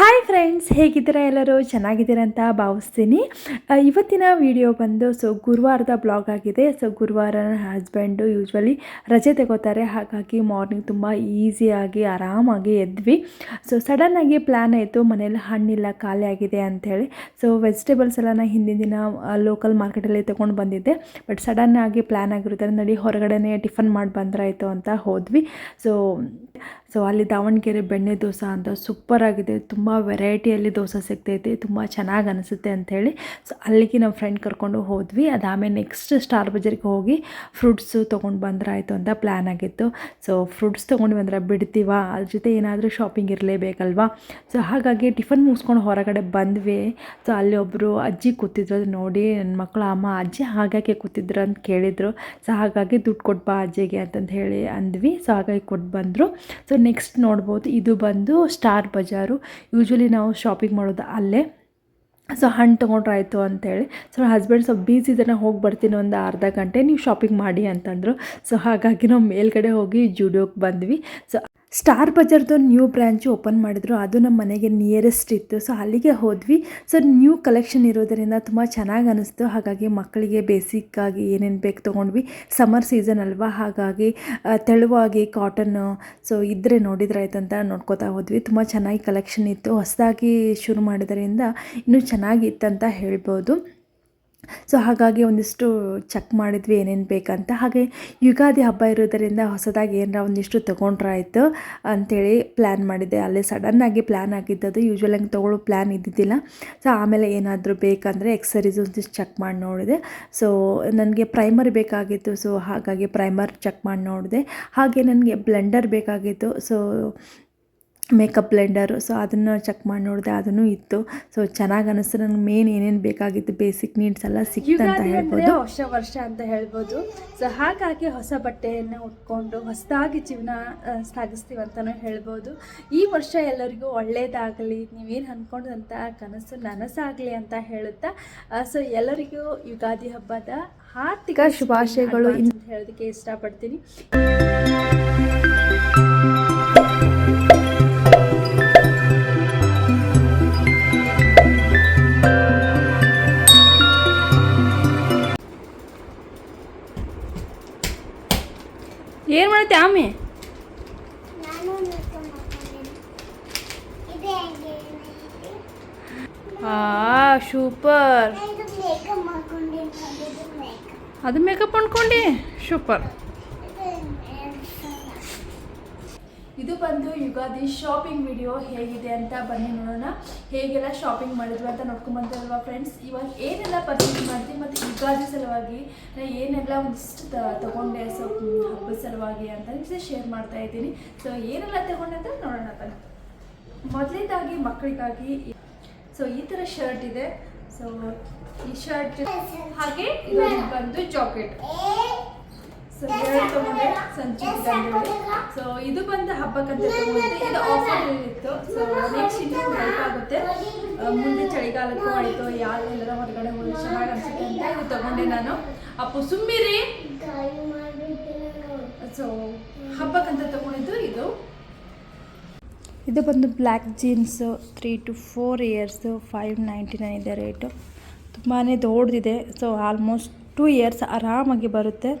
Hi friends ಹೇಗಿದ್ದೀರಾ ಎಲ್ಲರೂ? ಚೆನ್ನಾಗಿದ್ದೀರಾ ಅಂತ ಭಾವಿಸ್ತೀನಿ. ಇವತ್ತಿನ ವಿಡಿಯೋ ಬಂದು ಸೊ ಗುರುವಾರದ ಬ್ಲಾಗ್ ಆಗಿದೆ. ಸೊ ಗುರುವಾರ ನನ್ನ ಹಸ್ಬೆಂಡು ಯೂಶ್ವಲಿ ರಜೆ ತಗೋತಾರೆ. ಹಾಗಾಗಿ ಮಾರ್ನಿಂಗ್ ತುಂಬ ಈಸಿಯಾಗಿ ಆರಾಮಾಗಿ ಎದ್ವಿ. ಸೊ ಸಡನ್ನಾಗಿ ಪ್ಲ್ಯಾನ್ ಆಯಿತು, ಮನೇಲಿ ಹಣ್ಣಿಲ್ಲ, ಖಾಲಿ ಆಗಿದೆ ಅಂಥೇಳಿ ಸೊ ವೆಜಿಟೇಬಲ್ಸ್ ಎಲ್ಲ ನಾನು ಹಿಂದಿನ ದಿನ ಲೋಕಲ್ ಮಾರ್ಕೆಟಲ್ಲಿ ತೊಗೊಂಡು ಬಂದಿದ್ದೆ. ಬಟ್ ಸಡನ್ನಾಗಿ ಪ್ಲ್ಯಾನ್ ಆಗಿರುತ್ತೆ ನಡಿ ಹೊರಗಡೆನೇ ಟಿಫನ್ ಮಾಡಿ ಬಂದ್ರಾಯಿತು ಅಂತ ಹೋದ್ವಿ. ಸೊ ಸೊ ಅಲ್ಲಿ ದಾವಣಗೆರೆ ಬೆಣ್ಣೆ ದೋಸೆ ಅಂತ ಸೂಪರ್ ಆಗಿದೆ. ತುಂಬ ವೆರೈಟಿಯಲ್ಲಿ ದೋಸೆ ಸಿಗ್ತೈತೆ. ತುಂಬ ಚೆನ್ನಾಗಿ ಅನಿಸುತ್ತೆ ಅಂಥೇಳಿ ಸೊ ಅಲ್ಲಿಗೆ ನಮ್ಮ ಫ್ರೆಂಡ್ ಕರ್ಕೊಂಡು ಹೋದ್ವಿ. ಅದಾಮೇಲೆ ನೆಕ್ಸ್ಟ್ ಸ್ಟಾರ್ ಬಜಾರಿಗೆ ಹೋಗಿ ಫ್ರೂಟ್ಸು ತೊಗೊಂಡು ಬಂದ್ರಾಯಿತು ಅಂತ ಪ್ಲ್ಯಾನ್ ಆಗಿತ್ತು. ಸೊ ಫ್ರೂಟ್ಸ್ ತೊಗೊಂಡು ಬಂದ್ರೆ ಬಿಡ್ತೀವ? ಅದ್ರ ಜೊತೆ ಏನಾದರೂ ಶಾಪಿಂಗ್ ಇರಲೇಬೇಕಲ್ವಾ? ಸೊ ಹಾಗಾಗಿ ಟಿಫನ್ ಮುಗಿಸ್ಕೊಂಡು ಹೊರಗಡೆ ಬಂದ್ವಿ. ಸೊ ಅಲ್ಲಿ ಒಬ್ಬರು ಅಜ್ಜಿ ಕೂತಿದ್ರು ಅದು ನೋಡಿ. ನನ್ನ ಮಕ್ಕಳು ಅಮ್ಮ, ಅಜ್ಜಿ ಹಾಗಾಗಿ ಕೂತಿದ್ರು? ಅಂತ ಕೇಳಿದರು. ಸೊ ಹಾಗಾಗಿ ದುಡ್ಡು ಕೊಟ್ಟು ಬಾ ಅಜ್ಜಿಗೆ ಅಂತಂದು ಹೇಳಿ ಅಂದ್ವಿ. ಸೊ ಹಾಗಾಗಿ ಕೊಟ್ಟು ಬಂದರು. ಸೊ ನೆಕ್ಸ್ಟ್ ನೋಡ್ಬೋದು. ಇದು ಬಂದು ಸ್ಟಾರ್ ಬಜಾರು ಯೂಶ್ವಲಿ ನಾವು ಶಾಪಿಂಗ್ ಮಾಡೋದು ಅಲ್ಲೇ. ಸೊ ಹಣ್ಣು ತೊಗೊಂಡ್ರಾಯ್ತು ಅಂತೇಳಿ. ಸೊ ಹಸ್ಬೆಂಡ್ ಸ್ವಲ್ಪ ಬೀಸಿ ಇದನ್ನು ಹೋಗಿ ಬರ್ತೀನಿ ಒಂದು ಅರ್ಧ ಗಂಟೆ, ನೀವು ಶಾಪಿಂಗ್ ಮಾಡಿ ಅಂತಂದರು. ಸೊ ಹಾಗಾಗಿ ನಾವು ಮೇಲ್ಗಡೆ ಹೋಗಿ ಜುಡಿಯೋಗೆ ಬಂದ್ವಿ. ಸೊ ಸ್ಟಾರ್ ಬಜಾರ್ದು ನ್ಯೂ ಬ್ರ್ಯಾಂಚು ಓಪನ್ ಮಾಡಿದ್ರು. ಅದು ನಮ್ಮ ಮನೆಗೆ ನಿಯರೆಸ್ಟ್ ಇತ್ತು. ಸೊ ಅಲ್ಲಿಗೆ ಹೋದ್ವಿ. ಸೊ ನ್ಯೂ ಕಲೆಕ್ಷನ್ ಇರೋದರಿಂದ ತುಂಬ ಚೆನ್ನಾಗಿ ಅನಿಸ್ತು. ಹಾಗಾಗಿ ಮಕ್ಕಳಿಗೆ ಬೇಸಿಕ್ಕಾಗಿ ಏನೇನು ಬೇಕು ತೊಗೊಂಡ್ವಿ. ಸಮ್ಮರ್ ಸೀಸನ್ ಅಲ್ವಾ? ಹಾಗಾಗಿ ತೆಳುವಾಗಿ ಕಾಟನ್ನು ಸೊ ಇದ್ದರೆ ನೋಡಿದ್ರಾಯ್ತಂತ ನೋಡ್ಕೋತಾ ಹೋದ್ವಿ. ತುಂಬ ಚೆನ್ನಾಗಿ ಕಲೆಕ್ಷನ್ ಇತ್ತು. ಹೊಸದಾಗಿ ಶುರು ಮಾಡಿದ್ರಿಂದ ಇನ್ನೂ ಚೆನ್ನಾಗಿತ್ತಂತ ಹೇಳ್ಬೋದು. ಸೊ ಹಾಗಾಗಿ ಒಂದಿಷ್ಟು ಚೆಕ್ ಮಾಡಿದ್ವಿ ಏನೇನು ಬೇಕಂತ. ಹಾಗೆ ಯುಗಾದಿ ಹಬ್ಬ ಇರೋದರಿಂದ ಹೊಸದಾಗಿ ಏನಾರ ಒಂದಿಷ್ಟು ತೊಗೊಂಡ್ರಾಯ್ತು ಅಂಥೇಳಿ ಪ್ಲ್ಯಾನ್ ಮಾಡಿದ್ದೆ. ಅಲ್ಲೇ ಸಡನ್ನಾಗಿ ಪ್ಲ್ಯಾನ್ ಆಗಿದ್ದದು ಯೂಶ್ವಲ್ ಹಂಗೆ ತೊಗೊಳ್ಳೋ ಪ್ಲ್ಯಾನ್ ಇದ್ದಿದ್ದಿಲ್ಲ. ಸೊ ಆಮೇಲೆ ಏನಾದರೂ ಬೇಕಂದರೆ ಎಕ್ಸರೀಸ್ ಒಂದಿಷ್ಟು ಚೆಕ್ ಮಾಡಿ ನೋಡಿದೆ. ಸೊ ನನಗೆ ಪ್ರೈಮರ್ ಬೇಕಾಗಿತ್ತು. ಸೊ ಹಾಗಾಗಿ ಪ್ರೈಮರ್ ಚೆಕ್ ಮಾಡಿ ನೋಡಿದೆ. ಹಾಗೆ ನನಗೆ ಬ್ಲೆಂಡರ್ ಬೇಕಾಗಿತ್ತು. ಸೊ ಮೇಕಪ್ ಬ್ಲೆಂಡರು ಸೊ ಅದನ್ನು ಚೆಕ್ ಮಾಡಿ ನೋಡಿದೆ ಅದನ್ನು ಇತ್ತು. ಸೊ ಚೆನ್ನಾಗಿ ಅನಿಸ್ತು. ನನಗೆ ಮೇನ್ ಏನೇನು ಬೇಕಾಗಿತ್ತು ಬೇಸಿಕ್ ನೀಡ್ಸ್ ಎಲ್ಲ ಸಿಕ್ತು ಅಂತ ಹೇಳ್ಬೋದು. ಹೊಸ ವರ್ಷ ಅಂತ ಹೇಳ್ಬೋದು. ಸೊ ಹಾಗಾಗಿ ಹೊಸ ಬಟ್ಟೆಯನ್ನು ಉಟ್ಕೊಂಡು ಹೊಸದಾಗಿ ಜೀವನ ಸಾಗಿಸ್ತೀವಿ ಅಂತಲೂ ಹೇಳ್ಬೋದು. ಈ ವರ್ಷ ಎಲ್ಲರಿಗೂ ಒಳ್ಳೆಯದಾಗಲಿ ನೀವೇನು ಅಂದ್ಕೊಂಡಂಥ ಕನಸು ನನಸಾಗಲಿ ಅಂತ ಹೇಳುತ್ತಾ ಸೊ ಎಲ್ಲರಿಗೂ ಯುಗಾದಿ ಹಬ್ಬದ ಹಾರ್ದಿಕ ಶುಭಾಶಯಗಳು. ಅಂತ ಹೇಳೋದಕ್ಕೆ ಇಷ್ಟಪಡ್ತೀನಿ. ಏನು ಮಾಡುತ್ತೆ ಆಮೆ? ಆ ಸೂಪರ್. ಅದು ಮೇಕಪ್ ಮಾಡ್ಕೊಂಡಿ? ಸೂಪರ್. ಇದು ಬಂದು ಯುಗಾದಿ ಶಾಪಿಂಗ್ ವಿಡಿಯೋ ಹೇಗಿದೆ ಅಂತ ಬನ್ನಿ ನೋಡೋಣ. ಹೇಗೆಲ್ಲ ಶಾಪಿಂಗ್ ಮಾಡಿದ್ವಿ ಅಂತ ನೋಡ್ಕೊಂಬಂತಲ್ವಾ ಫ್ರೆಂಡ್ಸ್ ಇವಾಗ ಏನೆಲ್ಲ ಪರ್ಚೇಸ್ ಮಾಡ್ತೀವಿ ಮತ್ತು ಯುಗಾದಿ ಸಲುವಾಗಿ ನಾನು ಏನೆಲ್ಲ ಒಂದಿಷ್ಟು ತೊಗೊಂಡೆ. ಸೊ ಹಬ್ಬದ ಸಲುವಾಗಿ ಅಂತ ಶೇರ್ ಮಾಡ್ತಾ ಇದ್ದೀನಿ. ಸೊ ಏನೆಲ್ಲ ತಗೊಂಡೆ ಅಂತ ನೋಡೋಣ ಬನ್ನಿ. ಮೊದಲನೇದಾಗಿ ಮಕ್ಕಳಿಗಾಗಿ ಸೊ ಈ ಥರ ಶರ್ಟ್ ಇದೆ. ಸೊ ಈ ಶರ್ಟ್ ಹಾಗೆ ಬಂದು ಜಾಕೆಟ್ ಸೊ ಎರಡು ತಗೊಂಡೆ ಸಂಚು ಸೊ ಇದು ಬಂದು ಹಬ್ಬಕ್ಕಂತ ತಗೊಂಡೆ ಇದು ಆಫರ್ ಇತ್ತು. ಸೊ ನೆಕ್ಸ್ಟ್ ಇನ್ನೂ ಹೆಲ್ಪ್ ಆಗುತ್ತೆ. ಮುಂದೆ ಚಳಿಗಾಲಕ್ಕೂ ಆಯಿತು. ಎಲ್ಲರ ಹೊರಗಡೆ ಹೋಗಿ ಚೆನ್ನಾಗಿ ಅಂತ ಇದು ತಗೊಂಡೆ ನಾನು. ಅಪ್ಪು, ಸುಮ್ಮಿರಿ. ಸೊ ಹಬ್ಬಕ್ಕಂತ ತಗೊಂಡಿದ್ದು ಇದು. ಇದು ಬಂದು black jeans three to four years five ninety nine ಇದೆ ರೇಟು. ತುಂಬಾ ದೊಡ್ಡದಿದೆ. ಸೊ ಆಲ್ಮೋಸ್ಟ್ ಟೂ ಇಯರ್ಸ್ ಆರಾಮಾಗಿ ಬರುತ್ತೆ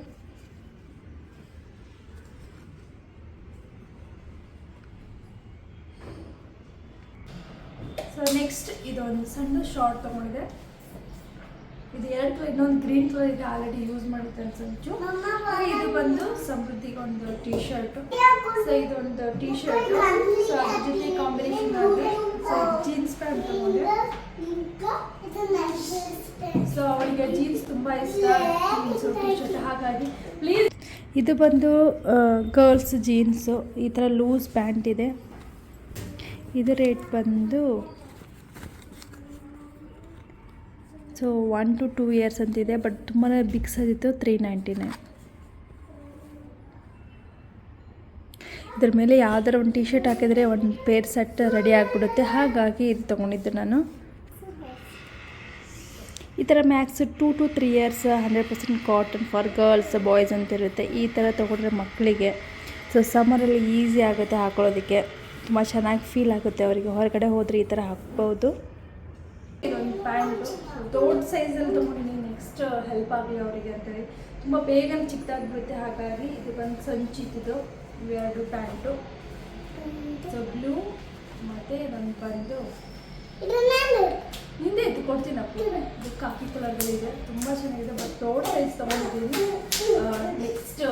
ಸೊ ಇದೊಂದು ಸಣ್ಣ ಶಾರ್ಟ್ ತೊಗೊಂಡಿದೆ. ಇದು ಎರಡು ಕಲರ್ ಇನ್ನೊಂದು ಗ್ರೀನ್ ಕಲರ್ ಇದೆ ಆಲ್ರೆಡಿ ಯೂಸ್ ಮಾಡಿದ್ದೆ ಅನ್ಸಂಚು. ಇದು ಬಂದು ಸಮೃದ್ಧಿಗೊಂದು ಟೀ ಶರ್ಟ್ ಸೊ ಇದೊಂದು ಟೀ ಶರ್ಟ್ ಸೊ ಅದ್ರ ಜೊತೆ ಕಾಂಬಿನೇಷನ್ ಆಗಿದೆ ಸೊ ಜೀನ್ಸ್ ಪ್ಯಾಂಟ್ ತಗೊಂಡೆ. ಸೊ ಅವಳಿಗೆ ಜೀನ್ಸ್ ತುಂಬ ಇಷ್ಟ. ಜೀನ್ಸ್ ಟೀ ಶರ್ಟ್ ಹಾಗಾಗಿ ಪ್ಲೀಸ್ ಇದು ಬಂದು ಗರ್ಲ್ಸ್ ಜೀನ್ಸು ಈ ಥರ ಲೂಸ್ ಪ್ಯಾಂಟ್ ಇದೆ. ಇದು ರೇಟ್ ಬಂದು so one to two years ಅಂತಿದೆ ಬಟ್ ತುಂಬಾ ಬಿಗ್ ಸೈಜ್ ಇತ್ತು ತ್ರೀ ನೈಂಟಿ ನೈನ್ ಇದ್ರ ಮೇಲೆ ಯಾವ್ದಾರ ಒಂದು ಟಿ ಶರ್ಟ್ ಹಾಕಿದರೆ ಒಂದು ಪೇರ್ ಸೆಟ್ ರೆಡಿ ಆಗಿಬಿಡುತ್ತೆ, ಹಾಗಾಗಿ ಇದು ತೊಗೊಂಡಿದ್ದು ನಾನು. ಈ ಥರ max two to three years hundred percent cotton for girls boys ಅಂತ ಇರುತ್ತೆ. ಈ ಥರ ತೊಗೊಂಡ್ರೆ ಮಕ್ಕಳಿಗೆ ಸೊ ಸಮ್ಮರಲ್ಲಿ ಈಸಿ ಆಗುತ್ತೆ ಹಾಕೊಳ್ಳೋದಕ್ಕೆ. ತುಂಬ ಚೆನ್ನಾಗಿ ಫೀಲ್ ಆಗುತ್ತೆ ಅವರಿಗೆ. ಹೊರಗಡೆ ಹೋದರೆ ಈ ಥರ ಹಾಕ್ಬೋದು. ಇದೊಂದು ಪ್ಯಾಂಟು ದೊಡ್ಡ ಸೈಜಲ್ಲಿ ತೊಗೊಂಡಿದ್ದೀನಿ. ನೆಕ್ಸ್ಟ್ ಹೆಲ್ಪ್ ಆಗಲಿ ಅವರಿಗೆ ಅಂತೇಳಿ ತುಂಬ ಬೇಗನೆ ಚಿಕ್ಕದಾಗ್ಬಿಡುತ್ತೆ. ಹಾಗಾಗಿ ಇದು ಬಂದು ಸಂಚಿತಿದು ಇವೆರಡು ಪ್ಯಾಂಟು ಸೊ ಬ್ಲೂ ಮತ್ತು ಇದೊಂದು ಬಂದು ಇದು ಹಿಂದೆ ಎದ್ದು ಕೊಡ್ತೀನಪ್ಪ ಇದು ಕಾಫಿ ಕಲರ್ಗಳಿದೆ ತುಂಬ ಚೆನ್ನಾಗಿದೆ. ಬಟ್ ದೊಡ್ಡ ಸೈಜ್ ತೊಗೊಂಡಿದ್ದೀನಿ. ನೆಕ್ಸ್ಟ್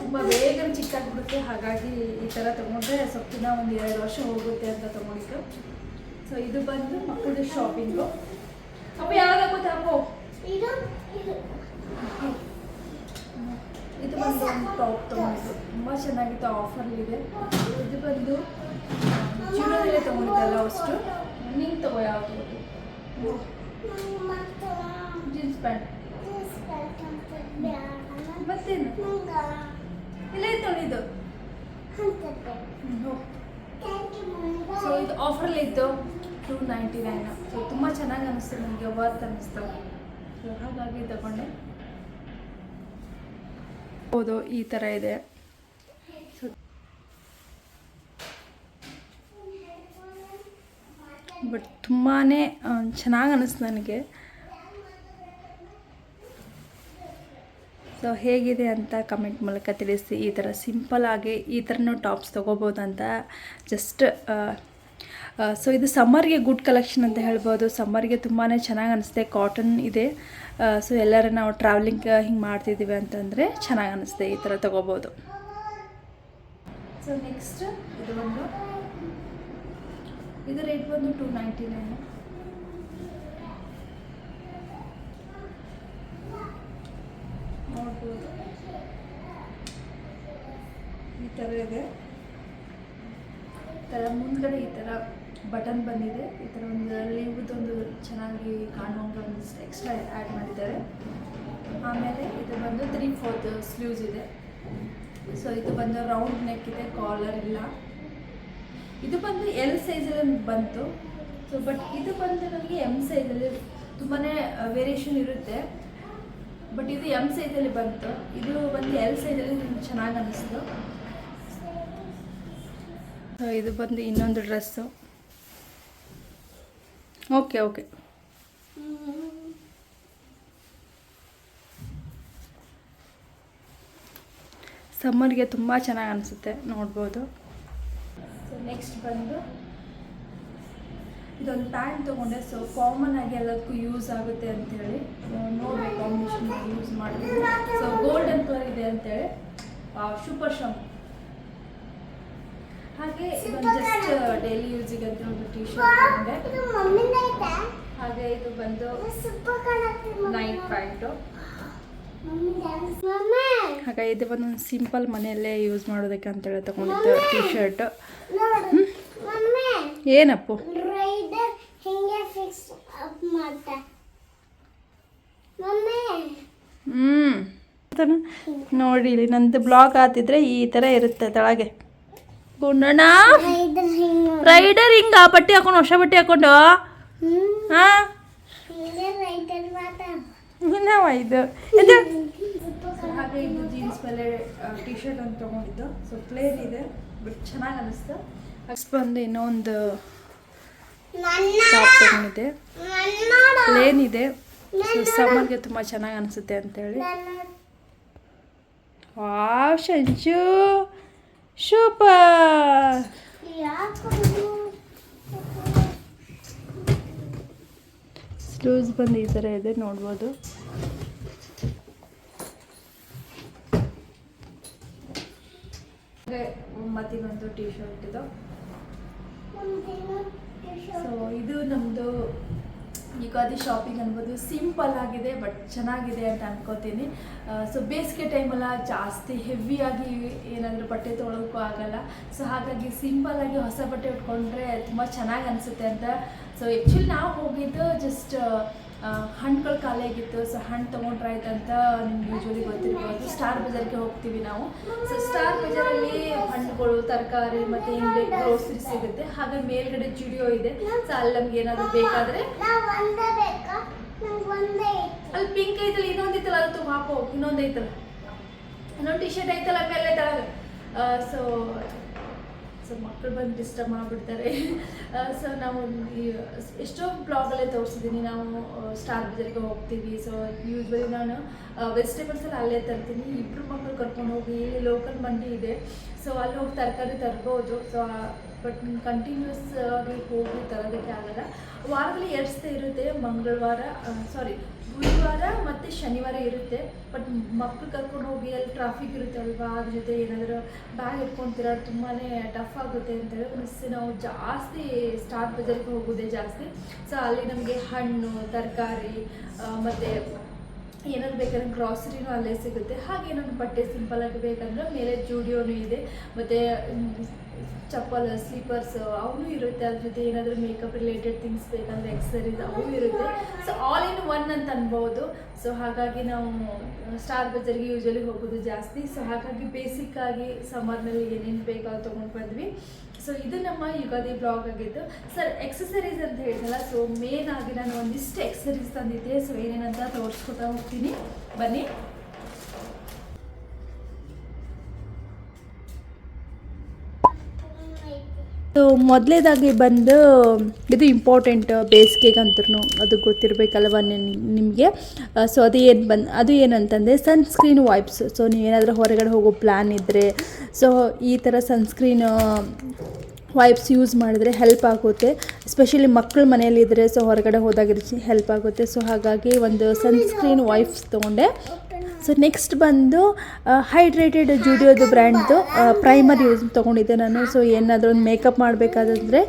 ತುಂಬ ಬೇಗನೆ ಚಿಕ್ಕಾಗ್ಬಿಡುತ್ತೆ ಹಾಗಾಗಿ ಈ ಥರ ತೊಗೊಂಡ್ರೆ ಸ್ವಲ್ಪ ದಿನ ಒಂದು ಎರಡು ವರ್ಷ ಹೋಗುತ್ತೆ ಅಂತ ತೊಗೊಂಡಿದ್ದು. ಸೊ ಇದು ಬಂದು ಮಕ್ಕಳದ ಶಾಪಿಂಗು ಅಪ್ಪ ಯಾವಾಗ ಗೊತ್ತಾ ಅಪ್ಪು? ಇದು ಇದು. ಬಂದು ಒಂದು ಟಾಪ್ ತೊಗೊಂಡಿದ್ದು. ತುಂಬ ಚೆನ್ನಾಗಿತ್ತು ಆಫರ್ಲಿದೆ ಇದು ಬಂದು ಜೀವನದಲ್ಲೇ ತೊಗೊಂಡಿದ್ದಲ್ಲ ಅಷ್ಟು? ನೀನು ತಗೋ ಮತ್ತೆ ಜೀನ್ಸ್ ಪ್ಯಾಂಟ್ ಮತ್ತೇನು? ಇಲ್ಲ ಮಮ್ಮಿ ಸೊ ಇದು ಆಫರಲ್ಲಿ ಇತ್ತು ಟೂ ನೈಂಟಿ ನೈನ್ ಸೊ ತುಂಬ ಚೆನ್ನಾಗಿ ಅನಿಸ್ತು ನನಗೆ ವರ್ತ್ ಅನ್ನಿಸ್ತು ಸೊ ಹಾಗಾಗಿ ತಗೊಂಡೆ. ಹೌದು, ಈ ಥರ ಇದೆ. ಬಟ್ ತುಂಬಾ ಚೆನ್ನಾಗಿ ಅನ್ನಿಸ್ತು ನನಗೆ. ಸೊ ಹೇಗಿದೆ ಅಂತ ಕಮೆಂಟ್ ಮೂಲಕ ತಿಳಿಸಿ. ಈ ಥರ ಸಿಂಪಲ್ ಆಗಿ ಈ ಥರನೂ ಟಾಪ್ಸ್ ತೊಗೋಬೋದು ಅಂತ ಜಸ್ಟ್ ಸೊ ಇದು ಸಮ್ಮರ್ಗೆ ಗುಡ್ ಕಲೆಕ್ಷನ್ ಅಂತ ಹೇಳ್ಬೋದು. ಸಮ್ಮರ್ಗೆ ತುಂಬಾ ಚೆನ್ನಾಗಿ ಅನಿಸುತ್ತೆ. ಕಾಟನ್ ಇದೆ. ಸೊ ಎಲ್ಲರ ನಾವು ಟ್ರಾವೆಲಿಂಗ್ ಹಿಂಗೆ ಮಾಡ್ತಿದ್ದೀವಿ ಅಂತಂದರೆ ಚೆನ್ನಾಗಿ ಅನಿಸುತ್ತೆ ಈ ಥರ ತೊಗೋಬೋದು. ಸೊ ನೆಕ್ಸ್ಟ್ ಇದು ಒಂದು. ಇದು ರೇಟ್ ಬಂದು ಟೂ ನೈಂಟಿ ನೈನ್ ನೋಡ್ಬೋದು. ಈ ಥರ ಇದೆ. ಥರ ಮುಂದ್ಗಡೆ ಈ ಥರ ಬಟನ್ ಬಂದಿದೆ. ಈ ಥರ ಒಂದು ಲೀವ್ದೊಂದು ಚೆನ್ನಾಗಿ ಕಾಣುವಂಗೆ ಒಂದು ಎಕ್ಸ್ಟ್ರಾ ಆ್ಯಡ್ ಮಾಡಿದ್ದಾರೆ. ಆಮೇಲೆ ಇದು ಬಂದು ತ್ರೀ ಫೋರ್ತ್ ಸ್ಲೀವ್ಸ್ ಇದೆ. ಸೊ ಇದು ಬಂದು ರೌಂಡ್ ನೆಕ್ ಇದೆ ಕಾಲರ್ ಇಲ್ಲ. ಇದು ಬಂದು ಎಲ್ ಸೈಜಲ್ಲಿ ಬಂತು. ಸೊ ಬಟ್ ಇದು ಬಂದು ನನಗೆ ಎಂ ಸೈಜಲ್ಲಿ ತುಂಬಾ ವೇರಿಯೇಷನ್ ಇರುತ್ತೆ. ಬಟ್ ಇದು ಎಂ ಸೈಜಲ್ಲಿ ಬಂತು. ಇದು ಬಂದು ಎಲ್ ಸೈಜಲ್ಲಿ ನನಗೆ ಚೆನ್ನಾಗಿ ಅನ್ನಿಸ್ತು ಸೊ ಇದು ಬಂದು ಇನ್ನೊಂದು ಡ್ರೆಸ್ಸು. Okay okay. ಸಮ್ಮರ್ಗೆ ತುಂಬ ಚೆನ್ನಾಗಿ ಅನಿಸುತ್ತೆ, ನೋಡ್ಬೋದು. ಸೊ ನೆಕ್ಸ್ಟ್ ಬಂದು ಇದೊಂದು ಪ್ಯಾಂಟ್ ತೊಗೊಂಡೆ. ಸೊ ಕಾಮನ್ ಆಗಿ ಎಲ್ಲದಕ್ಕೂ ಯೂಸ್ ಆಗುತ್ತೆ ಅಂತೇಳಿ. ನೋಡಬೇಕು ಕಾಂಬಿನೇಷನ್ ಯೂಸ್ ಮಾಡಿದೆ ಸೊ ಗೋಲ್ಡನ್ ಕಲರ್ ಇದೆ ಅಂತೇಳಿ. ಸೂಪರ್ ಶಮ್ ಹಾಗೆ ಜಸ್ಟ್ ಡೈಲಿ ಯೂಸಿಗೆ ಅಂತ ಒಂದು ಟಿ ಶರ್ಟ್ ಇದೆ ಹಾಗೆ ಇದು ಬಂದು ನೈಟ್ ಪ್ಯಾಂಟು ಹಾಗೆ ಇದು ಬಂದು ಸಿಂಪಲ್ ಮನೆಯಲ್ಲೇ ಯೂಸ್ ಮಾಡೋದಕ್ಕೆ ಅಂತೇಳಿ ತಗೊಂಡಿದ್ದು ಟಿ ಶರ್ಟ್ ಏನಪ್ಪು? ಹ್ಞೂ ನೋಡಿ ಇಲ್ಲಿ ನಂದು ಬ್ಲಾಗ್ ಆತಿದ್ರೆ ಈ ಥರ ಇರುತ್ತೆ ತೆಳಗೆ. ಗುಂಡಣ್ಣ ರೈಡರ್ ಹಿಂಗೆ ಬಟ್ಟೆ ಹಾಕೊಂಡು ಹೊಸ ಬಟ್ಟೆ ಹಾಕೊಂಡು? ಹಾಂ? ರೈಡರ್ ಮಾತಾ ನಾವ ಇದು ಹಾಗೆ ಇದು ಜೀನ್ಸ್ ಮೇಲೆ ಟಿ ಶರ್ಟ್ ಅಂತ ತೊಗೊಂಡಿದ್ದು. ಸೊ ಪ್ಲೇನ್ ಇದೆ. ಬಟ್ ಚೆನ್ನಾಗಿ ಅನಿಸ್ತು. ನೆಕ್ಸ್ಟ್ ಬಂದು ಇನ್ನೊಂದು ಟಾಪ್ ತೊಗೊಂಡಿದ್ದೆ. ಪ್ಲೇನ್ ಇದೆ. ಸಮ್ಮರ್ಗೆ ತುಂಬ ಚೆನ್ನಾಗಿ ಅನಿಸುತ್ತೆ ಅಂತೇಳಿ. ಹೇಳಿ ವಾವ್ ಶಂಚು. ಸೂಪರ್ ಯಾಕೆ ಸ್ಲೂಸ್ ಬಂದು ಈ ಥರ ಇದೆ ನೋಡ್ಬೋದು. ಮತ್ತಿಗೊಂದು ಟಿ ಶರ್ಟ್ ಇದು. ಸೊ ಇದು ನಮ್ಮದು ಯುಗಾದಿ ಶಾಪಿಂಗ್ ಅನ್ಬೋದು ಸಿಂಪಲ್ ಆಗಿದೆ ಬಟ್ ಚೆನ್ನಾಗಿದೆ ಅಂತ ಅನ್ಕೋತೀನಿ. ಸೊ ಬೇಸಿಗೆ ಟೈಮಲ್ಲ ಜಾಸ್ತಿ ಹೆವಿಯಾಗಿ ಏನಾದರೂ ಬಟ್ಟೆ ತೊಳೋಕ್ಕೂ ಆಗಲ್ಲ. ಸೊ ಹಾಗಾಗಿ ಸಿಂಪಲ್ ಆಗಿ ಹೊಸ ಬಟ್ಟೆ ಉಟ್ಕೊಂಡ್ರೆ ತುಂಬ ಚೆನ್ನಾಗಿ ಅನಿಸುತ್ತೆ ಅಂತ. ಸೊ ಆ್ಯಕ್ಚುಲಿ ನಾವು ಹೋಗಿದ್ದು ಜಸ್ಟ್ ಹಣ್ಣುಗಳು ಖಾಲಿಯಾಗಿತ್ತು ಸೊ ಹಣ್ಣು ತೊಗೊಂಡ್ರೆ ಅಂತ ನಿಮ್ಗೆ ಯೂಶ್ವಲಿ ಗೊತ್ತಿರ್ಬೋದು. ಸ್ಟಾರ್ ಬಜಾರ್ಗೆ ಹೋಗ್ತೀವಿ ನಾವು. ಸೊ ಸ್ಟಾರ್ ಬಜಾರಲ್ಲಿ ಹಣ್ಣುಗಳು, ತರಕಾರಿ ಮತ್ತು ಹಿಂಗೆ ಗ್ರೋಸರಿ ಸಿಗುತ್ತೆ. ಹಾಗೆ ಮೇಲ್ಗಡೆ ಜುಡಿಯೋ ಇದೆ. ಸೊ ಅಲ್ಲಿ ನಮ್ಗೆ ಏನಾದರೂ ಬೇಕಾದರೆ ಅಲ್ಲಿ ಪಿಂಕ್ ಐತಲ್ಲ, ಇನ್ನೊಂದು ಐತಲ್ಲ, ಅದು ಹಾಕೋ. ಇನ್ನೊಂದು ಐತಲ್ಲ. ಇನ್ನೊಂದು ಟಿ ಶರ್ಟ್ ಐತಲ್ಲ ಮೇಲೆ ಸೊ ಸೊ ಮಕ್ಕಳು ಬಂದು ಡಿಸ್ಟರ್ಬ್ ಮಾಡಿಬಿಡ್ತಾರೆ. ಸೊ ನಾವು ಎಷ್ಟೋ ಬ್ಲಾಗಲ್ಲೇ ತೋರಿಸಿದ್ದೀನಿ ನಾವು ಸ್ಟಾರ್ ಬಜಾರ್ಗೆ ಹೋಗ್ತೀವಿ. ಸೊ ಯೂಶ್ವಲಿ ನಾನು ವೆಜಿಟೇಬಲ್ಸಲ್ಲಿ ಅಲ್ಲೇ ತರ್ತೀನಿ. ಇಬ್ಬರು ಮಕ್ಕಳು ಕರ್ಕೊಂಡು ಹೋಗಿ ಲೋಕಲ್ ಮಂಡಿ ಇದೆ. ಸೊ ಅಲ್ಲಿ ಹೋಗಿ ತರಕಾರಿ ತರ್ಬೋದು. ಸೊ ಬಟ್ ಕಂಟಿನ್ಯೂಸ್ ಆಗಿ ಹೋಗಿ ತರೋದಕ್ಕೆ ಆಗಲ್ಲ. ವಾರದಲ್ಲಿ ಎರಡು ಇರುತ್ತೆ, ಮಂಗಳವಾರ ಸಾರಿ ಗುರುವಾರ ಮತ್ತು ಶನಿವಾರ ಇರುತ್ತೆ. ಬಟ್ ಮಕ್ಕಳು ಕರ್ಕೊಂಡು ಹೋಗಿ ಅಲ್ಲಿ ಟ್ರಾಫಿಕ್ ಇರುತ್ತೆ ಅಲ್ವಾ? ಅದ್ರ ಜೊತೆ ಏನಾದರೂ ಬ್ಯಾಗ್ ಇಟ್ಕೊತೀರ ತುಂಬಾ ಟಫ್ ಆಗುತ್ತೆ ಅಂತೇಳಿ ಮಿಸ್ ನಾವು ಜಾಸ್ತಿ ಸ್ಟಾರ್ ಬಜಾರ್ಗೆ ಹೋಗೋದೇ ಜಾಸ್ತಿ. ಸೊ ಅಲ್ಲಿ ನಮಗೆ ಹಣ್ಣು, ತರಕಾರಿ ಮತ್ತು ಏನಾದ್ರು ಬೇಕಾದ್ರೆ ಗ್ರಾಸರಿನೂ ಅಲ್ಲೇ ಸಿಗುತ್ತೆ. ಹಾಗೆ ಏನಾದ್ರು ಬಟ್ಟೆ ಸಿಂಪಲ್ ಆಗಿ ಬೇಕಂದ್ರೆ ಮೇಲೆ ಜೂಡಿಯೋನು ಇದೆ. ಮತ್ತು ಚಪ್ಪಲ್ ಸ್ಲೀಪರ್ಸ್ ಅವನು ಇರುತ್ತೆ. ಅದ್ರ ಜೊತೆ ಏನಾದರೂ ಮೇಕಪ್ ರಿಲೇಟೆಡ್ ಥಿಂಗ್ಸ್ ಬೇಕಂದ್ರೆ ಎಕ್ಸರೀಸ್ ಅವು ಇರುತ್ತೆ. ಸೊ ಆಲ್ ಇನ್ ಒನ್ ಅಂತ ಅನ್ಬೋದು. ಸೊ ಹಾಗಾಗಿ ನಾವು ಸ್ಟಾರ್ ಬಜಾರ್ಗೆ ಯೂಶಲಿ ಹೋಗೋದು ಜಾಸ್ತಿ. ಸೊ ಹಾಗಾಗಿ ಬೇಸಿಕ್ ಆಗಿ ಸಮ್ಮರ್ನಲ್ಲಿ ಏನೇನು ಬೇಕೋ ತೊಗೊಂಡು ಬಂದ್ವಿ. ಸೊ ಇದು ನಮ್ಮ ಯುಗಾದಿ ಬ್ಲಾಗ್ ಆಗಿತ್ತು ಸರ್ ಎಕ್ಸಸರೀಸ್ ಅಂತ ಹೇಳಿದಲ್ಲ ಸೊ ಮೇನ್ ಆಗಿ ನಾನು ಒಂದಿಷ್ಟು ಎಕ್ಸಸರೀಸ್ ತಂದಿದ್ದೆ. ಸೊ ಏನೇನಂತ ತೋರಿಸ್ಕೊತಾ ಹೋಗ್ತೀನಿ. ಬನ್ನಿ. ಮೊದಲೇದಾಗಿ ಬಂದು ಇದು ಇಂಪಾರ್ಟೆಂಟ್ ಬೇಸಿಗೆಗಂತೂ ಅದು ಗೊತ್ತಿರಬೇಕಲ್ವ ನಿಮಗೆ? ಸೊ ಅದು ಏನು ಬಂದು ಅದು ಏನಂತಂದರೆ ಸನ್ಸ್ಕ್ರೀನ್ ವೈಪ್ಸ್ ಸೊ ನೀವೇನಾದರೂ ಹೊರಗಡೆ ಹೋಗೋ ಪ್ಲ್ಯಾನ್ ಇದ್ದರೆ ಸೊ ಈ ಥರ ಸನ್ಸ್ಕ್ರೀನ್ ವೈಪ್ಸ್ ಯೂಸ್ ಮಾಡಿದ್ರೆ ಹೆಲ್ಪ್ ಆಗುತ್ತೆ. ಎಸ್ಪೆಷಲಿ ಮಕ್ಕಳು ಮನೆಯಲ್ಲಿದ್ದರೆ ಸೊ ಹೊರಗಡೆ ಹೋದಾಗ ಹೆಲ್ಪ್ ಆಗುತ್ತೆ. ಸೊ ಹಾಗಾಗಿ ಒಂದು ಸನ್ಸ್ಕ್ರೀನ್ ವೈಪ್ಸ್ ತೊಗೊಂಡೆ. ಸೊ ನೆಕ್ಸ್ಟ್ ಬಂದು ಹೈಡ್ರೇಟೆಡ್ ಜುಡಿಯೋದು ಬ್ರ್ಯಾಂಡ್ದು ಪ್ರೈಮರ್ ಯೂಸ್ ತೊಗೊಂಡಿದ್ದೆ ನಾನು. ಸೊ ಏನಾದರೂ ಒಂದು ಮೇಕಪ್ ಮಾಡಬೇಕಾದ್ರೆ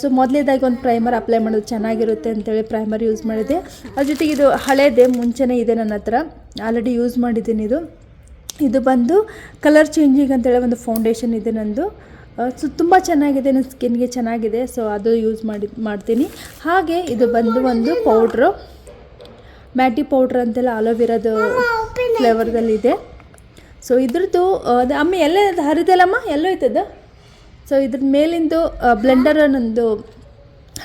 ಸೊ ಮೊದಲೇದಾಗಿ ಒಂದು ಪ್ರೈಮರ್ ಅಪ್ಲೈ ಮಾಡೋದು ಚೆನ್ನಾಗಿರುತ್ತೆ ಅಂತೇಳಿ ಪ್ರೈಮರ್ ಯೂಸ್ ಮಾಡಿದೆ ಅದ್ರ ಜೊತೆಗೆ ಇದು ಹಳೇದೆ, ಮುಂಚೆನೇ ಇದೆ ನನ್ನ ಹತ್ರ. ಆಲ್ರೆಡಿ ಯೂಸ್ ಮಾಡಿದ್ದೀನಿ ಇದು. ಇದು ಬಂದು ಕಲರ್ ಚೇಂಜಿಂಗ್ ಅಂತೇಳಿ ಒಂದು ಫೌಂಡೇಶನ್ ಇದೆ ನಂದು. ಸೊ ತುಂಬ ಚೆನ್ನಾಗಿದೆ, ನನ್ನ ಸ್ಕಿನ್ಗೆ ಚೆನ್ನಾಗಿದೆ ಸೊ ಅದು ಯೂಸ್ ಮಾಡಿ, ಮಾಡ್ತೀನಿ. ಹಾಗೆ ಇದು ಬಂದು ಒಂದು ಪೌಡ್ರು ಮ್ಯಾಟಿ ಪೌಡ್ರ್ ಅಂತೆಲ್ಲ ಅಲೋವೆರಾದು ಫ್ಲೇವರ್ದಲ್ಲಿದೆ ಸೊ ಇದ್ರದ್ದು ಅದು ಅಮ್ಮ ಎಲ್ಲ ಹರಿದಲ್ಲಮ್ಮ? ಎಲ್ಲೋ ಐತದ ಸೊ ಇದ್ರ ಮೇಲಿಂದು ಬ್ಲೆಂಡರ್ ನಂದು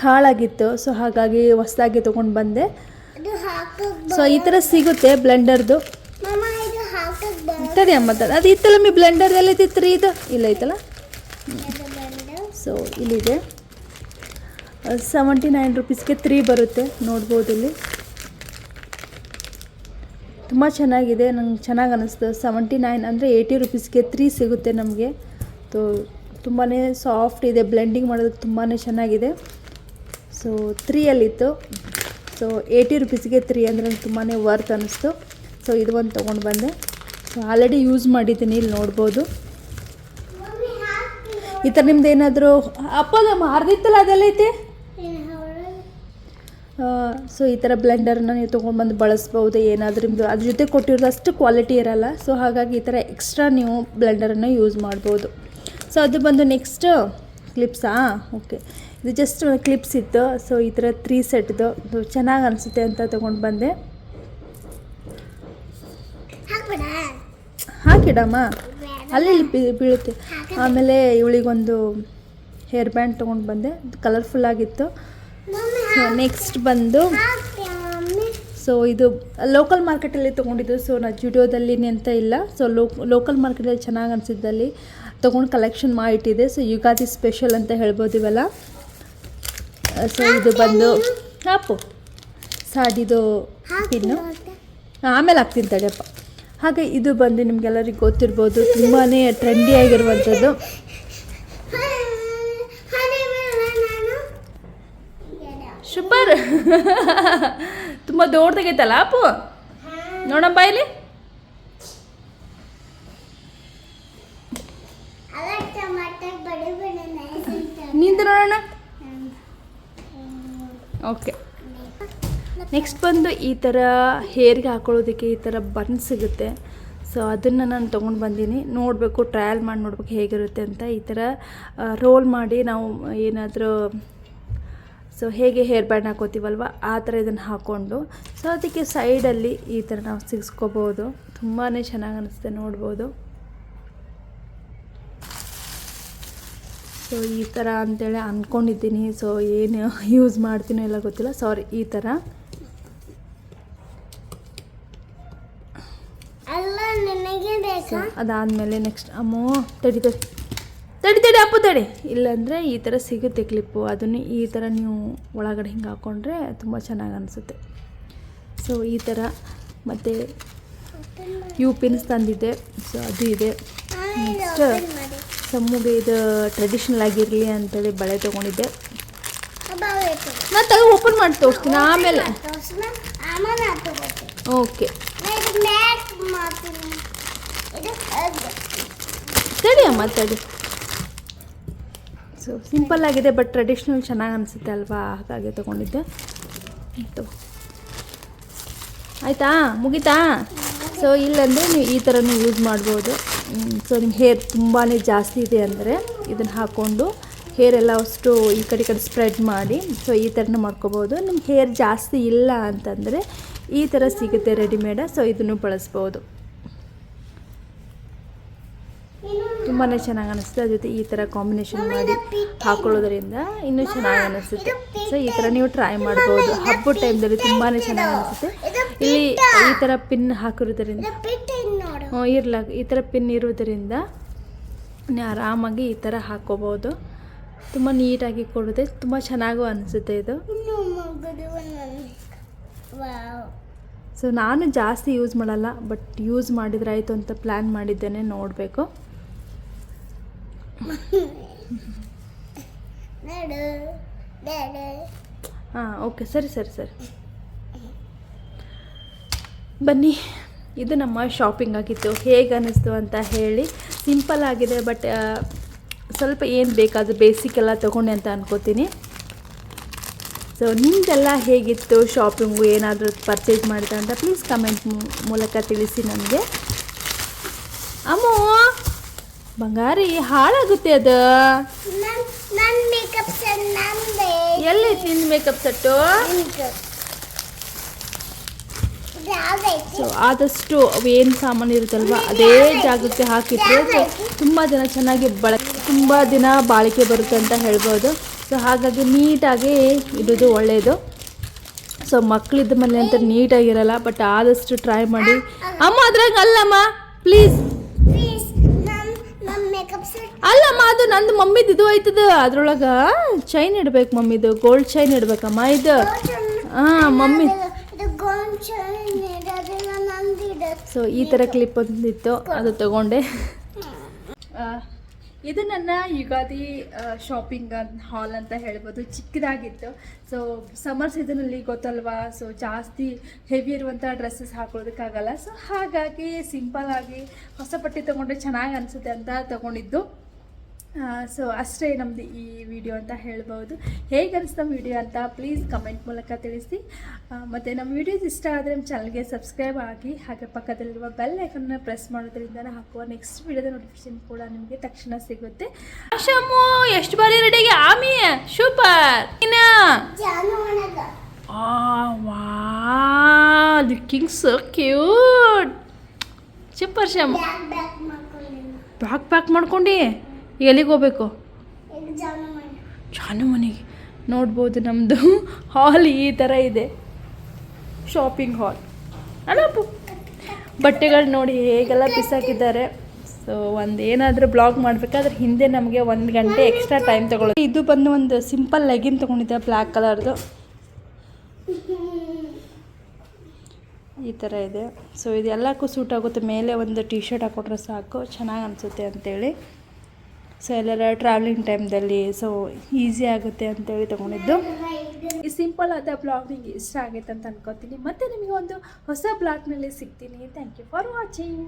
ಹಾಳಾಗಿತ್ತು. ಸೊ ಹಾಗಾಗಿ ಹೊಸದಾಗಿ ತೊಗೊಂಡು ಬಂದೆ. ಸೊ ಈ ಥರ ಸಿಗುತ್ತೆ ಬ್ಲೆಂಡರ್ದು ಇತ್ತದೆ ಅಮ್ಮ ಅದು ಇತ್ತಲ್ಲ ಮೀ ಬ್ಲೆಂಡರ್ ಎಲ್ಲ ಇತ್ತಿತ್ತು ಇದು? ಇಲ್ಲ ಐತಲ್ಲ? ಸೊ ಇಲ್ಲಿದೆ. ಸೆವೆಂಟಿ ನೈನ್ ರುಪೀಸ್ಗೆ ತ್ರೀ ಬರುತ್ತೆ. ನೋಡ್ಬೋದು ಇಲ್ಲಿ. ತುಂಬ ಚೆನ್ನಾಗಿದೆ, ನಂಗೆ ಚೆನ್ನಾಗಿ ಅನ್ನಿಸ್ತು ಸೆವೆಂಟಿ ನೈನ್ ಅಂದರೆ ಏಯ್ಟಿ ರುಪೀಸ್ಗೆ ತ್ರೀ ಸಿಗುತ್ತೆ ನಮಗೆ. ತೋ ತುಂಬಾ ಸಾಫ್ಟ್ ಇದೆ ಬ್ಲೆಂಡಿಂಗ್ ಮಾಡೋದಕ್ಕೆ ತುಂಬಾ ಚೆನ್ನಾಗಿದೆ. ಸೊ ತ್ರೀಯಲ್ಲಿತ್ತು ಸೊ ಏಯ್ಟಿ ರುಪೀಸ್ಗೆ ತ್ರೀ ಅಂದರೆ ತುಂಬಾ ವರ್ತ್ ಅನ್ನಿಸ್ತು ಸೊ ಇದು ಒಂದು ತೊಗೊಂಡು ಬಂದೆ. ಸೊ ಆಲ್ರೆಡಿ ಯೂಸ್ ಮಾಡಿದ್ದೀನಿ, ಇಲ್ಲಿ ನೋಡ್ಬೋದು. ಈ ಥರ ನಿಮ್ದು ಏನಾದರೂ ಅಪ್ಪದ ಮಾರ್ದಿತ್ತಲ್ಲ ಅದೆಲ್ಲ ಸೊ ಈ ಥರ ಬ್ಲೆಂಡರ್ನ ನೀವು ತೊಗೊಂಡ್ಬಂದು ಬಳಸ್ಬೋದು ಏನಾದರೂ ನಿಮ್ಮದು ಅದ್ರ ಜೊತೆ ಕೊಟ್ಟಿರೋದು ಅಷ್ಟು ಕ್ವಾಲಿಟಿ ಇರಲ್ಲ. ಸೊ ಹಾಗಾಗಿ ಈ ಥರ ಎಕ್ಸ್ಟ್ರಾ ನೀವು ಬ್ಲೆಂಡರನ್ನು ಯೂಸ್ ಮಾಡ್ಬೋದು. ಸೊ ಅದು ಬಂದು ನೆಕ್ಸ್ಟ್ ಕ್ಲಿಪ್ಸಾ ಓಕೆ ಇದು ಜಸ್ಟ್ ಕ್ಲಿಪ್ಸ್ ಇತ್ತು. ಸೊ ಈ ಥರ ತ್ರೀ ಸೆಟ್ದು ಚೆನ್ನಾಗಿ ಅನಿಸುತ್ತೆ ಅಂತ ತೊಗೊಂಡು ಬಂದೆ. ಹಾಕಿಡಮ್ಮ? ಅಲ್ಲಿ ಬೀಳುತ್ತೆ. ಆಮೇಲೆ ಇವಳಿಗೊಂದು ಹೇರ್ ಬ್ಯಾಂಡ್ ತೊಗೊಂಡು ಬಂದೆ. ಕಲರ್ಫುಲ್ ಆಗಿತ್ತು. ನೆಕ್ಸ್ಟ್ ಬಂದು ಸೊ ಇದು ಲೋಕಲ್ ಮಾರ್ಕೆಟಲ್ಲಿ ತೊಗೊಂಡಿದ್ದು. ಸೊ ನಾ ಜುಡಿಯೋದಲ್ಲಿ ಅಂತ ಇಲ್ಲ. ಸೊ ಲೋಕಲ್ ಮಾರ್ಕೆಟಲ್ಲಿ ಚೆನ್ನಾಗಿ ಅನಿಸಿದ್ದಲ್ಲಿ ತೊಗೊಂಡು ಕಲೆಕ್ಷನ್ ಮಾಡಿಟ್ಟಿದೆ ಸೊ ಯುಗಾದಿ ಸ್ಪೆಷಲ್ ಅಂತ ಹೇಳ್ಬೋದು ಇವೆಲ್ಲ. ಸೊ ಇದು ಬಂದು ಹಾಪು ಸಾಡಿದು ಪಿನ್ನು ಆಮೇಲೆ ಹಾಕ್ತೀನಿ ತಡೆಯಪ್ಪ. ಹಾಗೆ ಇದು ಬಂದು ನಿಮಗೆಲ್ಲರಿಗೂ ಗೊತ್ತಿರ್ಬೋದು. ತುಂಬಾ ಟ್ರೆಂಡಿ ಆಗಿರುವಂಥದ್ದು ಹನಿ ನಾನು ಸೂಪರ್ ತುಂಬ ದೊಡ್ಡದಾಗೈತಲ್ಲ ಅಪ್ಪು ನೋಡಪ್ಪ ಇಲ್ಲಿ. ನಿಂತು ನೋಡೋಣ. ಓಕೆ ನೆಕ್ಸ್ಟ್ ಬಂದು ಈ ಥರ ಹೇರ್ಗೆ ಹಾಕೊಳ್ಳೋದಕ್ಕೆ ಈ ಥರ ಬನ್ ಸಿಗುತ್ತೆ. ಸೊ ಅದನ್ನು ನಾನು ತೊಗೊಂಡು ಬಂದೀನಿ. ನೋಡಬೇಕು ಟ್ರಯಲ್ ಮಾಡಿ ನೋಡ್ಬೇಕು ಹೇಗಿರುತ್ತೆ ಅಂತ. ಈ ಥರ ರೋಲ್ ಮಾಡಿ ನಾವು ಏನಾದರೂ ಸೊ ಹೇಗೆ ಹೇರ್ ಬ್ಯಾಂಡ್ ಹಾಕೋತೀವಲ್ವ? ಆ ಥರ ಇದನ್ನು ಹಾಕ್ಕೊಂಡು ಸೊ ಅದಕ್ಕೆ ಸೈಡಲ್ಲಿ ಈ ಥರ ನಾವು ಸಿಗಿಸ್ಕೋಬೋದು. ತುಂಬಾ ಚೆನ್ನಾಗಿ ಅನಿಸುತ್ತೆ ನೋಡ್ಬೋದು. ಸೊ ಈ ಥರ ಅಂತೇಳಿ ಅಂದ್ಕೊಂಡಿದ್ದೀನಿ ಸೊ ಏನು ಯೂಸ್ ಮಾಡ್ತೀನೋ ಎಲ್ಲ ಗೊತ್ತಿಲ್ಲ. ಸಾರಿ ಈ ಥರ. ಅದಾದಮೇಲೆ ನೆಕ್ಸ್ಟ್ ಅಮ್ಮೋ ತಡಿ ತಡಿ. ತಡಿ ತಡಿ, ಅಪ್ಪು ತಡಿ. ಇಲ್ಲಾಂದರೆ ಈ ಥರ ಸಿಗುತ್ತೆ ಕ್ಲಿಪ್ಪು ಅದನ್ನು ಈ ಥರ ನೀವು ಒಳಗಡೆ ಹಿಂಗೆ ಹಾಕ್ಕೊಂಡ್ರೆ ತುಂಬ ಚೆನ್ನಾಗಿ ಅನಿಸುತ್ತೆ. ಸೊ ಈ ಥರ ಮತ್ತು ಯು ಪಿನ್ಸ್ ತಂದಿದ್ದೆ. ಸೊ ಅದು ಇದೆ. ನೆಕ್ಸ್ಟ್ ಸಮ್ಮಗೆ ಇದು ಟ್ರೆಡಿಷ್ನಲ್ ಆಗಿರಲಿ ಅಂತೇಳಿ ಬಳೆ ತೊಗೊಂಡಿದ್ದೆ. ತಗೋ ಓಪನ್ ಮಾಡಿ ತೋರಿಸ್ತೀನಿ ಆಮೇಲೆ. ಓಕೆ. ತಡಿ ಅಮ್ಮ, ತಡಿ. ಸೊ ಸಿಂಪಲ್ ಆಗಿದೆ ಬಟ್ ಟ್ರೆಡಿಷ್ನಲ್ ಚೆನ್ನಾಗಿ ಅನಿಸುತ್ತೆ ಅಲ್ವಾ? ಹಾಗಾಗಿ ತೊಗೊಂಡಿದ್ದೆ. ಆಯಿತು. ಆಯಿತಾ? ಮುಗೀತಾ? ಸೊ ಇಲ್ಲಂದರೆ ನೀವು ಈ ಥರನೂ ಯೂಸ್ ಮಾಡ್ಬೋದು. ಸೊ ನಿಮ್ಮ ಹೇರ್ ತುಂಬಾ ಜಾಸ್ತಿ ಇದೆ ಅಂದರೆ ಇದನ್ನು ಹಾಕ್ಕೊಂಡು ಹೇರ್ ಎಲ್ಲ ಅಷ್ಟು ಈ ಕಡೆ ಕಡೆ ಸ್ಪ್ರೆಡ್ ಮಾಡಿ ಸೊ ಈ ಥರನೂ ಮಾಡ್ಕೋಬೋದು. ನಿಮ್ಮ ಹೇರ್ ಜಾಸ್ತಿ ಇಲ್ಲ ಅಂತಂದರೆ ಈ ಥರ ಸಿಗುತ್ತೆ ರೆಡಿಮೇಡ ಸೊ ಇದನ್ನು ಬಳಸ್ಬೋದು. ತುಂಬಾ ಚೆನ್ನಾಗಿ ಅನಿಸುತ್ತೆ. ಅದ್ರ ಜೊತೆ ಈ ಥರ ಕಾಂಬಿನೇಷನ್ ಮಾಡಿ ಹಾಕೊಳ್ಳೋದ್ರಿಂದ ಇನ್ನೂ ಚೆನ್ನಾಗಿ ಅನಿಸುತ್ತೆ. ಸೊ ಈ ಥರ ನೀವು ಟ್ರೈ ಮಾಡ್ಬೋದು. ಹಬ್ಬದ ಟೈಮ್ದಲ್ಲಿ ತುಂಬಾ ಚೆನ್ನಾಗಿ ಅನಿಸುತ್ತೆ. ಇಲ್ಲಿ ಈ ಥರ ಪಿನ್ ಹಾಕಿರೋದ್ರಿಂದ ಇರಲ, ಈ ಥರ ಪಿನ್ ಇರೋದ್ರಿಂದ ಆರಾಮಾಗಿ ಈ ಥರ ಹಾಕೋಬೋದು. ತುಂಬ ನೀಟಾಗಿ ಕೊಡುತ್ತೆ. ತುಂಬ ಚೆನ್ನಾಗೂ ಅನಿಸುತ್ತೆ ಇದು. ಸೊ ನಾನು ಜಾಸ್ತಿ ಯೂಸ್ ಮಾಡಲ್ಲ ಬಟ್ ಯೂಸ್ ಮಾಡಿದ್ರೆ ಆಯಿತು ಅಂತ ಪ್ಲ್ಯಾನ್ ಮಾಡಿದ್ದೇನೆ. ನೋಡಬೇಕು. ನಡು ನಡು ಹಾಂ, ಓಕೆ, ಸರಿ ಸರಿ ಸರಿ. ಬನ್ನಿ, ಇದು ನಮ್ಮ ಶಾಪಿಂಗ್ ಆಗಿತ್ತು. ಹೇಗೆ ಅನ್ನಿಸ್ತು ಅಂತ ಹೇಳಿ ಸಿಂಪಲ್ ಆಗಿದೆ ಬಟ್ ಸ್ವಲ್ಪ ಏನು ಬೇಕಾದರೂ ಬೇಸಿಕ್ ಎಲ್ಲ ತೊಗೊಂಡೆ ಅಂತ ಅನ್ಕೋತೀನಿ. ಸೊ ನಿಮ್ದೆಲ್ಲ ಹೇಗಿತ್ತು ಶಾಪಿಂಗು ಏನಾದರೂ ಪರ್ಚೇಸ್ ಮಾಡಿದೆ ಅಂತ ಪ್ಲೀಸ್ ಕಮೆಂಟ್ ಮೂಲಕ ತಿಳಿಸಿ ನನಗೆ ಅಮ್ಮೋ ಬಂಗಾರಿ ಹಾಳಾಗುತ್ತೆ ಅದು. ನಂದೇ. ಎಲ್ಲೈತಿ ನಿನ್ನ ಮೇಕಪ್ ಸೆಟ್ಟು ಸೊ ಆದಷ್ಟು ಏನು ಸಾಮಾನು ಇರುತ್ತಲ್ವ ಅದೇ ಜಾಗಕ್ಕೆ ಹಾಕಿದ್ರೆ ಸೊ ತುಂಬ ದಿನ ಚೆನ್ನಾಗಿ ಬಳಕೆ ತುಂಬ ದಿನ ಬಾಳಿಕೆ ಬರುತ್ತೆ ಅಂತ ಹೇಳ್ಬೋದು. ಸೊ ಹಾಗಾಗಿ ನೀಟಾಗಿ ಇಡೋದು ಒಳ್ಳೆಯದು ಸೊ ಮಕ್ಕಳಿದ್ದ ಮೇಲೆ ಅಂತ ನೀಟಾಗಿರಲ್ಲ ಬಟ್ ಆದಷ್ಟು ಟ್ರೈ ಮಾಡಿ. ಅಮ್ಮ ಅದ್ರಾಗ ಅಲ್ಲಮ್ಮ ಪ್ಲೀಸ್ ನನ್ ನನ್ ಮೇಕಪ್ ಸೆಟ್ ಅಲ್ಲಮ್ಮ, ಅದು ನಂದು ಮಮ್ಮಿದು, ಇದು ಆಯ್ತದ ಅದ್ರೊಳಗೆ ಚೈನ್ ಇಡ್ಬೇಕು ಮಮ್ಮಿದು ಗೋಲ್ಡ್ ಚೈನ್ ಇಡ್ಬೇಕಮ್ಮ, ಇದು. ಹಾಂ ಮಮ್ಮಿ. ಸೊ ಈ ಥರ ಕ್ಲಿಪ್ ಬಂದಿತ್ತು. ಅದು ತಗೊಂಡೆ. ಇದು ನನ್ನ ಯುಗಾದಿ ಶಾಪಿಂಗ್ ಹಾಲ್ ಅಂತ ಹೇಳ್ಬೋದು. ಚಿಕ್ಕದಾಗಿತ್ತು. ಸೊ ಸಮ್ಮರ್ ಸೀಸನಲ್ಲಿ ಗೊತ್ತಲ್ವಾ? ಸೊ ಜಾಸ್ತಿ ಹೆವಿ ಇರುವಂಥ ಡ್ರೆಸ್ಸಸ್ ಹಾಕೊಳ್ಳೋದಕ್ಕಾಗಲ್ಲ ಸೊ ಹಾಗಾಗಿ ಸಿಂಪಲ್ ಆಗಿ ಹೊಸ ಪಟ್ಟಿ ತೊಗೊಂಡ್ರೆ ಚೆನ್ನಾಗಿ ಅನಿಸುತ್ತೆ ಅಂತ ತೊಗೊಂಡಿದ್ದು. ಸೊ ಅಷ್ಟೇ ನಮ್ದು ಈ ವಿಡಿಯೋ ಅಂತ ಹೇಳ್ಬೋದು. ಹೇಗೆ ಅನಿಸ್ತು ನಮ್ಮ ವಿಡಿಯೋ ಅಂತ ಪ್ಲೀಸ್ ಕಮೆಂಟ್ ಮೂಲಕ ತಿಳಿಸಿ. ಮತ್ತು ನಮ್ಮ ವಿಡಿಯೋಸ್ ಇಷ್ಟ ಆದರೆ ನಮ್ಮ ಚಾನಲ್ಗೆ ಸಬ್ಸ್ಕ್ರೈಬ್ ಆಗಿ ಹಾಗೆ ಪಕ್ಕದಲ್ಲಿರುವ ಬೆಲ್ ಐಕನ್ನ ಪ್ರೆಸ್ ಮಾಡೋದ್ರಿಂದ ಹಾಕುವ ನೆಕ್ಸ್ಟ್ ವಿಡಿಯೋದ ನೋಟಿಫಿಕೇಶನ್ ಕೂಡ ನಿಮಗೆ ತಕ್ಷಣ ಸಿಗುತ್ತೆ. ಆಶಾಮು ಎಷ್ಟು ಬಾರಿ ರೆಡಿಗೆ ಆಮಿ super looking so cute super Sham. Pack pack ಮಾಡ್ಕೊಂಡು? ಎಲ್ಲಿಗೆ ಹೋಗ್ಬೇಕು? ಜಾನು ಮನೆಗೆ ನೋಡ್ಬೋದು ನಮ್ಮದು ಹಾಲ್ ಈ ಥರ ಇದೆ. ಶಾಪಿಂಗ್ ಹಾಲ್ ಅಲ್ಲಪ್ಪು ಬಟ್ಟೆಗಳು ನೋಡಿ ಹೇಗೆಲ್ಲ ಬಿಸಾಕಿದ್ದಾರೆ. ಸೊ ಒಂದು ಏನಾದರೂ ಬ್ಲಾಗ್ ಮಾಡಬೇಕಾದ್ರೆ ಹಿಂದೆ ನಮಗೆ ಒಂದು ಗಂಟೆ ಎಕ್ಸ್ಟ್ರಾ ಟೈಮ್ ತೊಗೊಳ್ಳೋದು ಇದು ಬಂದು ಒಂದು ಸಿಂಪಲ್ ಲೆಗಿನ್ ತೊಗೊಂಡಿದ್ದೆ ಬ್ಲ್ಯಾಕ್ ಕಲರ್ದು ಈ ಥರ ಇದೆ. ಸೊ ಇದೆಲ್ಲಕ್ಕೂ ಸೂಟ್ ಆಗುತ್ತೆ. ಮೇಲೆ ಒಂದು ಟಿ ಶರ್ಟ್ ಹಾಕ್ಕೊಟ್ರೆ ಸಾಕು. ಚೆನ್ನಾಗಿ ಅನಿಸುತ್ತೆ ಅಂತೇಳಿ. ಸೊ ಎಲ್ಲರ ಟ್ರಾವೆಲಿಂಗ್ ಟೈಮ್ದಲ್ಲಿ ಸೊ ಈಸಿ ಆಗುತ್ತೆ ಅಂತೇಳಿ ತೊಗೊಂಡಿದ್ದು. ಈ ಸಿಂಪಲ್ ಆದ ಬ್ಲಾಗ್ ನಿಮಗೆ ಇಷ್ಟ ಆಗೈತೆ ಅಂತ ಅನ್ಕೋತೀನಿ. ಮತ್ತೆ ನಿಮಗೆ ಒಂದು ಹೊಸ ಬ್ಲಾಗ್ನಲ್ಲಿ ಸಿಗ್ತೀನಿ. Thank you for watching